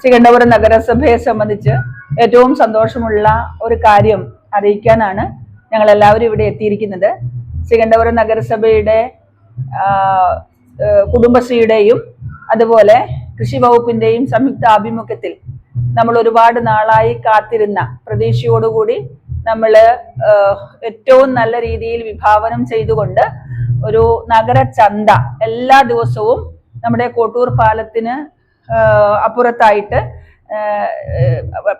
ശ്രീകണ്ഠപുരം നഗരസഭയെ സംബന്ധിച്ച് ഏറ്റവും സന്തോഷമുള്ള ഒരു കാര്യം അറിയിക്കാനാണ് ഞങ്ങൾ എല്ലാവരും ഇവിടെ എത്തിയിരിക്കുന്നത്. ശ്രീകണ്ഠപുരം നഗരസഭയുടെ കുടുംബശ്രീയുടെയും അതുപോലെ കൃഷി വകുപ്പിന്റെയും സംയുക്ത ആഭിമുഖ്യത്തിൽ നമ്മൾ ഒരുപാട് നാളായി കാത്തിരുന്ന പ്രതീക്ഷയോടുകൂടി നമ്മൾ ഏറ്റവും നല്ല രീതിയിൽ വിഭാവനം ചെയ്തുകൊണ്ട് ഒരു നഗര ചന്ത എല്ലാ ദിവസവും നമ്മുടെ കോട്ടൂർ പാലത്തിന് അപ്പുറത്തായിട്ട്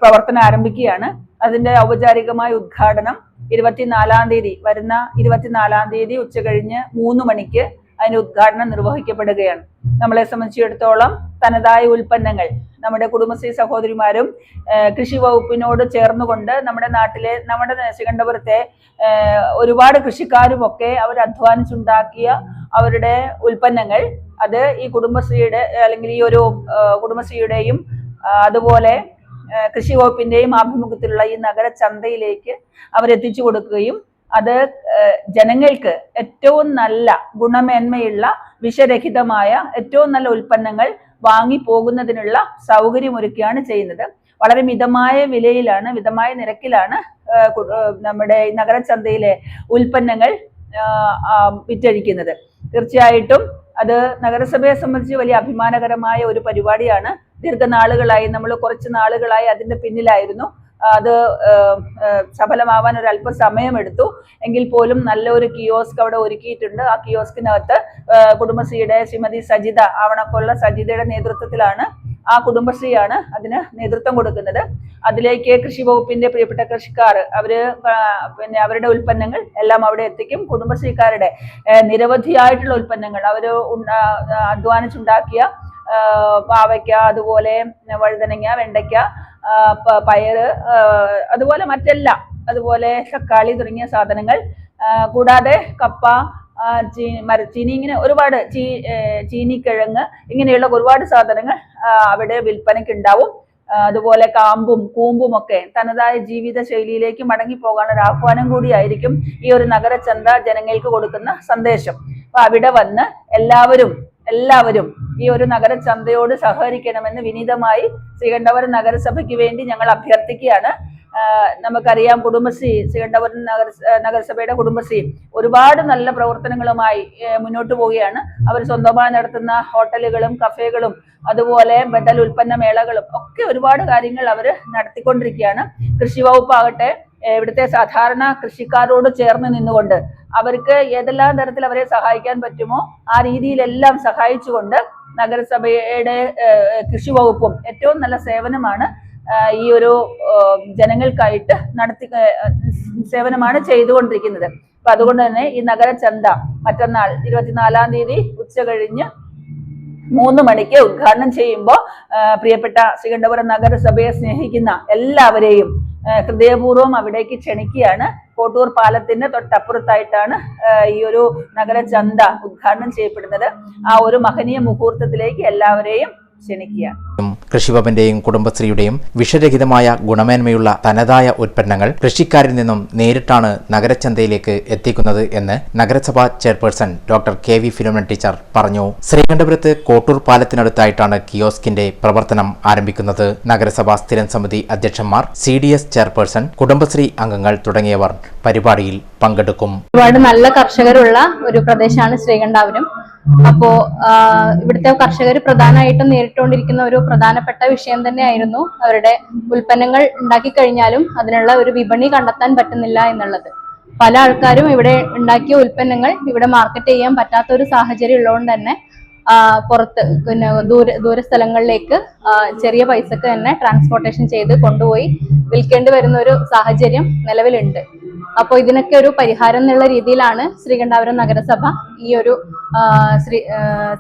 പ്രവർത്തനം ആരംഭിക്കുകയാണ്. അതിന്റെ ഔപചാരികമായ ഉദ്ഘാടനം ഇരുപത്തിനാലാം തീയതി വരുന്ന ഇരുപത്തിനാലാം തീയതി ഉച്ച കഴിഞ്ഞ് മൂന്ന് മണിക്ക് അതിന്റെ ഉദ്ഘാടനം നിർവഹിക്കപ്പെടുകയാണ്. നമ്മളെ സംബന്ധിച്ചിടത്തോളം തനതായ ഉൽപ്പന്നങ്ങൾ നമ്മുടെ കുടുംബശ്രീ സഹോദരിമാരും കൃഷി വകുപ്പിനോട് ചേർന്നുകൊണ്ട് നമ്മുടെ നാട്ടിലെ നമ്മുടെ ശ്രീകണ്ഠപുരത്തെ ഒരുപാട് കൃഷിക്കാരും ഒക്കെ അവർ അധ്വാനിച്ചുണ്ടാക്കിയ അവരുടെ ഉൽപ്പന്നങ്ങൾ അത് ഈ കുടുംബശ്രീയുടെ അല്ലെങ്കിൽ ഈ ഒരു കുടുംബശ്രീയുടെയും അതുപോലെ കൃഷി വകുപ്പിന്റെയും ആഭിമുഖ്യത്തിലുള്ള ഈ നഗര ചന്തയിലേക്ക് അവരെത്തിച്ചു കൊടുക്കുകയും അത് ജനങ്ങൾക്ക് ഏറ്റവും നല്ല ഗുണമേന്മയുള്ള വിഷരഹിതമായ ഏറ്റവും നല്ല ഉൽപ്പന്നങ്ങൾ വാങ്ങി പോകുന്നതിനുള്ള സൗകര്യമൊരുക്കുകയാണ് ചെയ്യുന്നത്. വളരെ മിതമായ വിലയിലാണ് മിതമായ നിരക്കിലാണ് നമ്മുടെ നഗരചന്തയിലെ ഉൽപ്പന്നങ്ങൾ വിറ്റഴിക്കുന്നത്. തീർച്ചയായിട്ടും അത് നഗരസഭയെ സംബന്ധിച്ച് വലിയ അഭിമാനകരമായ ഒരു പരിപാടിയാണ്. ദീർഘനാളുകളായി നമ്മൾ കുറച്ച് നാളുകളായി അതിന്റെ പിന്നിലായിരുന്നു. അത് സഫലമാവാൻ ഒരു അല്പ സമയമെടുത്തു. എങ്കിൽ പോലും നല്ലൊരു കിയോസ്ക് അവിടെ ഒരുക്കിയിട്ടുണ്ട്. ആ കിയോസ്കിനകത്ത് കുടുംബശ്രീയുടെ ശ്രീമതി സജിത ആവണക്കൊള്ള സജിതയുടെ നേതൃത്വത്തിലാണ് ആ കുടുംബശ്രീയാണ് അതിന് നേതൃത്വം കൊടുക്കുന്നത്. അതിലേക്ക് കൃഷി വകുപ്പിന്റെ പ്രിയപ്പെട്ട കൃഷിക്കാർ അവർ പിന്നെ അവരുടെ ഉൽപ്പന്നങ്ങൾ എല്ലാം അവിടെ എത്തിക്കും. കുടുംബശ്രീക്കാരുടെ നിരവധിയായിട്ടുള്ള ഉൽപ്പന്നങ്ങൾ അവർ അധ്വാനിച്ചുണ്ടാക്കിയ പാവയ്ക്ക അതുപോലെ വഴുതനങ്ങ വെണ്ടയ്ക്ക പയറ് അതുപോലെ മറ്റെല്ലാം അതുപോലെ തക്കാളി തുടങ്ങിയ സാധനങ്ങൾ കൂടാതെ കപ്പ മരച്ചീനി ഇങ്ങനെ ഒരുപാട് ചീ ചീനിക്കിഴങ്ങ് ഇങ്ങനെയുള്ള ഒരുപാട് സാധനങ്ങൾ അവിടെ വിൽപ്പനയ്ക്ക് ഉണ്ടാവും. അതുപോലെ കാമ്പും കൂമ്പും ഒക്കെ തനതായ ജീവിത ശൈലിയിലേക്ക് മടങ്ങി പോകാൻ ഒരു ആഹ്വാനം കൂടിയായിരിക്കും ഈ ഒരു നഗരചന്ത ജനങ്ങൾക്ക് കൊടുക്കുന്ന സന്ദേശം. അപ്പൊ അവിടെ വന്ന് എല്ലാവരും എല്ലാവരും ഈ ഒരു നഗരചന്തയോട് സഹകരിക്കണമെന്ന് വിനീതമായി ശ്രീകണ്ഠപുരം നഗരസഭയ്ക്ക് വേണ്ടി ഞങ്ങൾ അഭ്യർത്ഥിക്കുകയാണ്. നമുക്കറിയാം കുടുംബശ്രീ ശ്രീകണ്ഠപുരം നഗര നഗരസഭയുടെ കുടുംബശ്രീ ഒരുപാട് നല്ല പ്രവർത്തനങ്ങളുമായി മുന്നോട്ട് പോവുകയാണ്. അവർ സ്വന്തമായി നടത്തുന്ന ഹോട്ടലുകളും കഫേകളും അതുപോലെ ബദൽ ഉൽപ്പന്ന മേളകളും ഒക്കെ ഒരുപാട് കാര്യങ്ങൾ അവർ നടത്തിക്കൊണ്ടിരിക്കുകയാണ്. കൃഷി വകുപ്പാകട്ടെ ഇവിടുത്തെ സാധാരണ കൃഷിക്കാരോട് ചേർന്ന് നിന്നുകൊണ്ട് അവർക്ക് ഏതെല്ലാം തരത്തിൽ അവരെ സഹായിക്കാൻ പറ്റുമോ ആ രീതിയിലെല്ലാം സഹായിച്ചുകൊണ്ട് നഗരസഭയുടെ കൃഷി വകുപ്പും ഏറ്റവും നല്ല സേവനമാണ്. ഈ ഒരു ജനങ്ങൾക്കായിട്ട് നടത്തി സേവനമാണ് ചെയ്തുകൊണ്ടിരിക്കുന്നത്. അപ്പൊ അതുകൊണ്ട് തന്നെ ഈ നഗര ചന്ത മറ്റന്നാൾ ഇരുപത്തിനാലാം തീയതി ഉച്ച കഴിഞ്ഞ് മൂന്ന് മണിക്ക് ഉദ്ഘാടനം ചെയ്യുമ്പോൾ പ്രിയപ്പെട്ട ശ്രീകണ്ഠപുരം നഗരസഭയെ സ്നേഹിക്കുന്ന എല്ലാവരെയും ഹൃദയപൂർവം അവിടേക്ക് ക്ഷണിക്കുകയാണ്. കോട്ടൂർ പാലത്തിന്റെ തൊട്ടപ്പുറത്തായിട്ടാണ് ഈ ഒരു നഗര ചന്ത ഉദ്ഘാടനം ചെയ്യപ്പെടുന്നത്. ആ ഒരു മഹനീയ മുഹൂർത്തത്തിലേക്ക് എല്ലാവരെയും ക്ഷണിക്കുകയാണ് കൃഷിഭവന്റെയും കുടുംബശ്രീയുടെയും വിഷരഹിതമായ ഗുണമേന്മയുള്ള തനതായ ഉൽപ്പന്നങ്ങൾ കൃഷിക്കാരിൽ നിന്നും നേരിട്ടാണ് നഗരചന്തയിലേക്ക് എത്തിക്കുന്നത് എന്ന് നഗരസഭാ chairperson doctor K V Philomina teacher പറഞ്ഞു. ശ്രീകണ്ഠപുരത്ത് കോട്ടൂർ പാലത്തിനടുത്തായിട്ടാണ് കിയോസ്കിന്റെ പ്രവർത്തനം ആരംഭിക്കുന്നത്. നഗരസഭാ സ്ഥിരം സമിതി അധ്യക്ഷന്മാർ C D S chairperson Kudumbashree അംഗങ്ങൾ തുടങ്ങിയവർ പരിപാടിയിൽ പങ്കെടുക്കും. ഒരുപാട് നല്ല കർഷകരുള്ള ഒരു പ്രദേശമാണ് ശ്രീകണ്ഠാപുരം. അപ്പോ ഇവിടുത്തെ കർഷകർ പ്രധാനമായിട്ടും നേരിട്ടുകൊണ്ടിരിക്കുന്ന ഒരു പ്രധാനപ്പെട്ട വിഷയം തന്നെയായിരുന്നു അവരുടെ ഉൽപ്പന്നങ്ങൾ ഉണ്ടാക്കി കഴിഞ്ഞാലും അതിനുള്ള ഒരു വിപണി കണ്ടെത്താൻ പറ്റുന്നില്ല എന്നുള്ളത്. പല ആൾക്കാരും ഇവിടെ ഉണ്ടാക്കിയ ഉൽപ്പന്നങ്ങൾ ഇവിടെ മാർക്കറ്റ് ചെയ്യാൻ പറ്റാത്ത ഒരു സാഹചര്യം ഉള്ളതുകൊണ്ട് തന്നെ പുറത്ത് പിന്നെ ദൂര ദൂര സ്ഥലങ്ങളിലേക്ക് ചെറിയ പൈസക്ക് തന്നെ ട്രാൻസ്പോർട്ടേഷൻ ചെയ്ത് കൊണ്ടുപോയി വിൽക്കേണ്ടി വരുന്ന ഒരു സാഹചര്യം നിലവിലുണ്ട്. അപ്പോൾ ഇതിനൊക്കെ ഒരു പരിഹാരം എന്നുള്ള രീതിയിലാണ് ശ്രീകണ്ഠാപുരം നഗരസഭ ഈ ഒരു Shri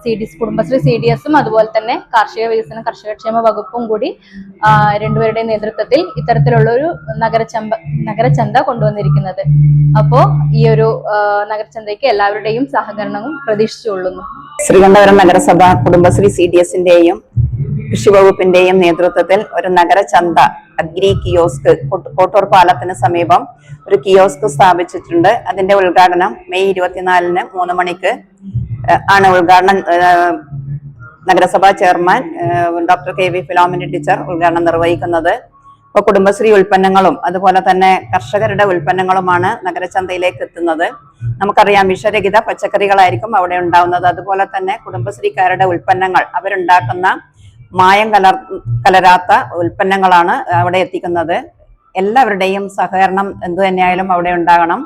C D Kudumbashree C D എസും അതുപോലെ തന്നെ കാർഷിക വികസന കർഷകക്ഷേമ വകുപ്പും കൂടി രണ്ടുപേരുടെ രണ്ടുപേരുടെയും നേതൃത്വത്തിൽ ഇത്തരത്തിലുള്ള ഒരു നഗരചമ്പ നഗരചന്ത കൊണ്ടുവന്നിരിക്കുന്നത്. അപ്പോ ഈ ഒരു നഗരചന്തയ്ക്ക് എല്ലാവരുടെയും സഹകരണവും പ്രതീക്ഷിച്ചുകൊള്ളുന്നു. ശ്രീകണ്ഠപുരം നഗരസഭ കുടുംബശ്രീ സി ഡി എസിന്റെയും കൃഷി വകുപ്പിന്റെയും നേതൃത്വത്തിൽ ഒരു നഗരചന്ത അഗ്രി കിയോസ്ക് കോട്ട- കോട്ടൂർ പാലത്തിന് സമീപം ഒരു കിയോസ്ക് സ്ഥാപിച്ചിട്ടുണ്ട്. അതിന്റെ ഉദ്ഘാടനം മെയ് ഇരുപത്തിനാലിന് മൂന്ന് മണിക്ക് ആണ് ഉദ്ഘാടനം നഗരസഭാ chairman doctor K V Philomina teacher ഉദ്ഘാടനം നിർവഹിക്കുന്നത്. ഇപ്പോൾ കുടുംബശ്രീ ഉൽപ്പന്നങ്ങളും അതുപോലെ തന്നെ കർഷകരുടെ ഉൽപ്പന്നങ്ങളുമാണ് നഗരചന്തയിലേക്ക് എത്തുന്നത്. നമുക്കറിയാം വിഷരഹിത പച്ചക്കറികളായിരിക്കും അവിടെ ഉണ്ടാവുന്നത്. അതുപോലെ തന്നെ കുടുംബശ്രീക്കാരുടെ ഉൽപ്പന്നങ്ങൾ അവരുണ്ടാക്കുന്ന മായം കലർ കലരാത്ത ഉൽപ്പന്നങ്ങളാണ് അവിടെ എത്തിക്കുന്നത്. എല്ലാവരുടെയും സഹകരണം എന്തു തന്നെയായാലും അവിടെ ഉണ്ടാകണം.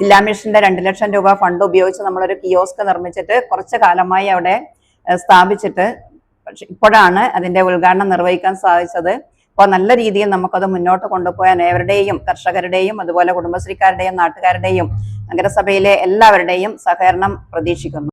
ജില്ലാ മിഷന്റെ രണ്ട് ലക്ഷം രൂപ ഫണ്ട് ഉപയോഗിച്ച് നമ്മളൊരു കിയോസ്ക് നിർമ്മിച്ചിട്ട് കുറച്ച് കാലമായി അവിടെ സ്ഥാപിച്ചിട്ട് പക്ഷെ ഇപ്പോഴാണ് അതിന്റെ ഉദ്ഘാടനം നിർവഹിക്കാൻ സാധിച്ചത്. അപ്പോൾ നല്ല രീതിയിൽ നമുക്കത് മുന്നോട്ട് കൊണ്ടുപോകാൻ ഏവരുടെയും കർഷകരുടെയും അതുപോലെ കുടുംബശ്രീക്കാരുടെയും നാട്ടുകാരുടെയും നഗരസഭയിലെ എല്ലാവരുടെയും സഹകരണം പ്രതീക്ഷിക്കുന്നു.